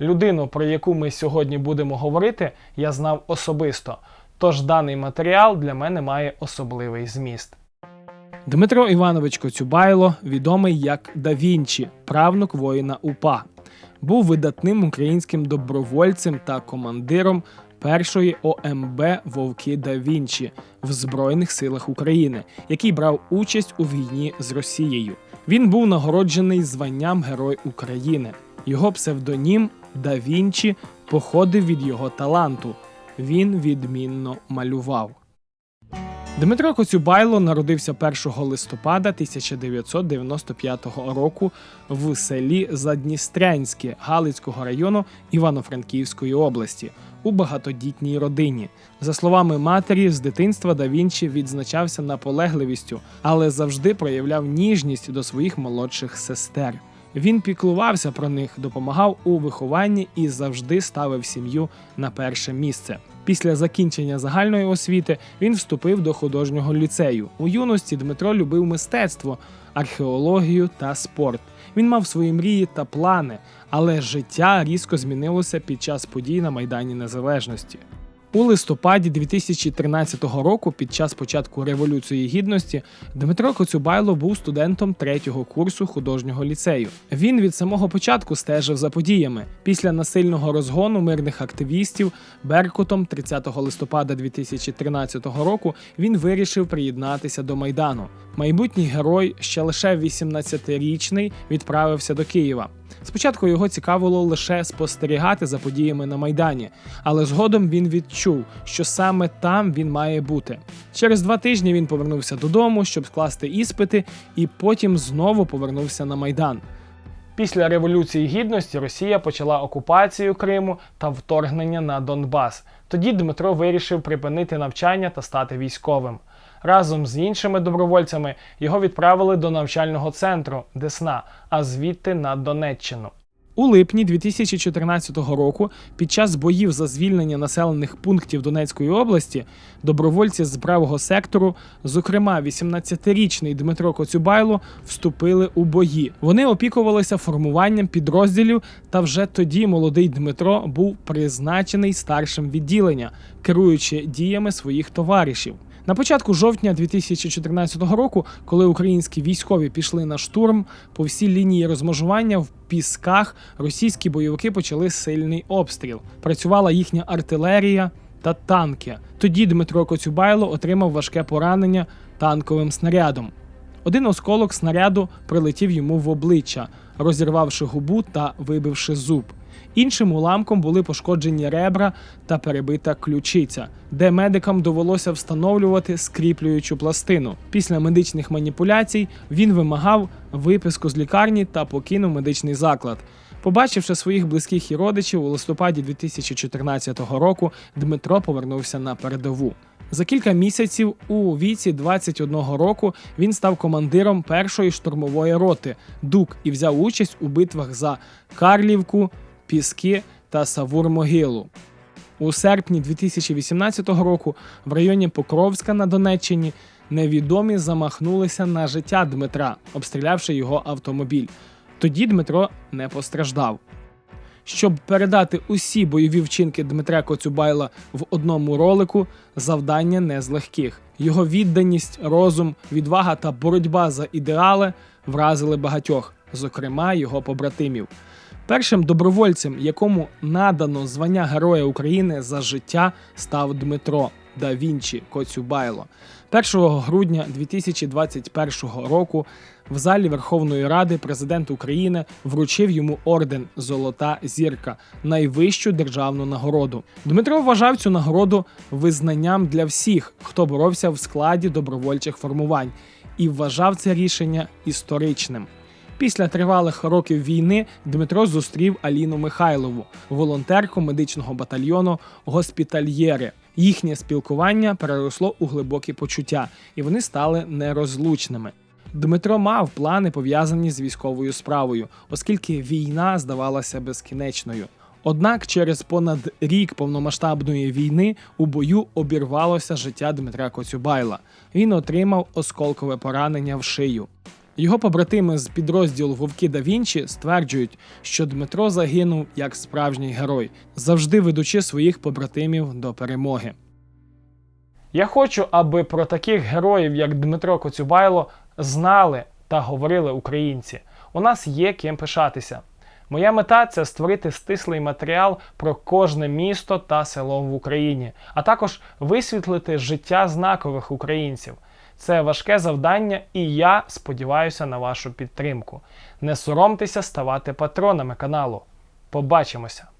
Людину, про яку ми сьогодні будемо говорити, я знав особисто. Тож даний матеріал для мене має особливий зміст. Дмитро Іванович Коцюбайло, відомий як Да Вінчі, правнук воїна УПА, був видатним українським добровольцем та командиром першої ОМБ Вовки Да Вінчі в Збройних силах України, який брав участь у війні з Росією. Він був нагороджений званням Герой України. Його псевдонім Да Вінчі походив від його таланту. Він відмінно малював. Дмитро Коцюбайло народився 1 листопада 1995 року в селі Задністрянське Галицького району Івано-Франківської області у багатодітній родині. За словами матері, з дитинства да Вінчі відзначався наполегливістю, але завжди проявляв ніжність до своїх молодших сестер. Він піклувався про них, допомагав у вихованні і завжди ставив сім'ю на перше місце. Після закінчення загальної освіти він вступив до художнього ліцею. У юності Дмитро любив мистецтво, археологію та спорт. Він мав свої мрії та плани, але життя різко змінилося під час подій на Майдані Незалежності. У листопаді 2013 року, під час початку Революції Гідності, Дмитро Коцюбайло був студентом третього курсу художнього ліцею. Він від самого початку стежив за подіями. Після насильного розгону мирних активістів Беркутом 30 листопада 2013 року він вирішив приєднатися до майдану. Майбутній герой, ще лише 18-річний, відправився до Києва. Спочатку його цікавило лише спостерігати за подіями на майдані, але згодом він відчув, що саме там він має бути. Через два тижні він повернувся додому, щоб скласти іспити, і потім знову повернувся на майдан. Після Революції Гідності Росія почала окупацію Криму та вторгнення на Донбас. Тоді Дмитро вирішив припинити навчання та стати військовим. Разом з іншими добровольцями його відправили до навчального центру Десна, а звідти на Донеччину. У липні 2014 року, під час боїв за звільнення населених пунктів Донецької області, добровольці з правого сектору, зокрема 18-річний Дмитро Коцюбайло, вступили у бої. Вони опікувалися формуванням підрозділів, та вже тоді молодий Дмитро був призначений старшим відділення, керуючи діями своїх товаришів. На початку жовтня 2014 року, коли українські військові пішли на штурм, по всій лінії розмежування в пісках російські бойовики почали сильний обстріл. Працювала їхня артилерія та танки. Тоді Дмитро Коцюбайло отримав важке поранення танковим снарядом. Один осколок снаряду прилетів йому в обличчя, розірвавши губу та вибивши зуб. Іншим уламком були пошкоджені ребра та перебита ключиця, де медикам довелося встановлювати скріплюючу пластину. Після медичних маніпуляцій він вимагав виписку з лікарні та покинув медичний заклад. Побачивши своїх близьких і родичів у листопаді 2014 року, Дмитро повернувся на передову. За кілька місяців у віці 21 року він став командиром першої штурмової роти Дук і взяв участь у битвах за Карлівку, Піски та Савур-Могилу. У серпні 2018 року в районі Покровська на Донеччині невідомі замахнулися на життя Дмитра, обстрілявши його автомобіль. Тоді Дмитро не постраждав. Щоб передати усі бойові вчинки Дмитра Коцюбайла в одному ролику, завдання не з легких. Його відданість, розум, відвага та боротьба за ідеали вразили багатьох, зокрема його побратимів. Першим добровольцем, якому надано звання Героя України за життя, став Дмитро да Вінчі Коцюбайло. 1 грудня 2021 року в залі Верховної Ради президент України вручив йому орден Золота зірка найвищу державну нагороду. Дмитро вважав цю нагороду визнанням для всіх, хто боровся в складі добровольчих формувань, і вважав це рішення історичним. Після тривалих років війни Дмитро зустрів Аліну Михайлову, волонтерку медичного батальйону Госпітальєри. Їхнє спілкування переросло у глибокі почуття, і вони стали нерозлучними. Дмитро мав плани пов'язані з військовою справою, оскільки війна здавалася безкінечною. Однак через понад рік повномасштабної війни у бою обірвалося життя Дмитра Коцюбайла. Він отримав осколкове поранення в шию. Його побратими з підрозділу Вовки да Вінчі стверджують, що Дмитро загинув як справжній герой, завжди ведучи своїх побратимів до перемоги. Я хочу, аби про таких героїв, як Дмитро Коцюбайло, знали та говорили українці. У нас є ким пишатися. Моя мета це створити стислий матеріал про кожне місто та село в Україні, а також висвітлити життя знакових українців. Це важке завдання, і я сподіваюся на вашу підтримку. Не соромтеся ставати патронами каналу. Побачимося!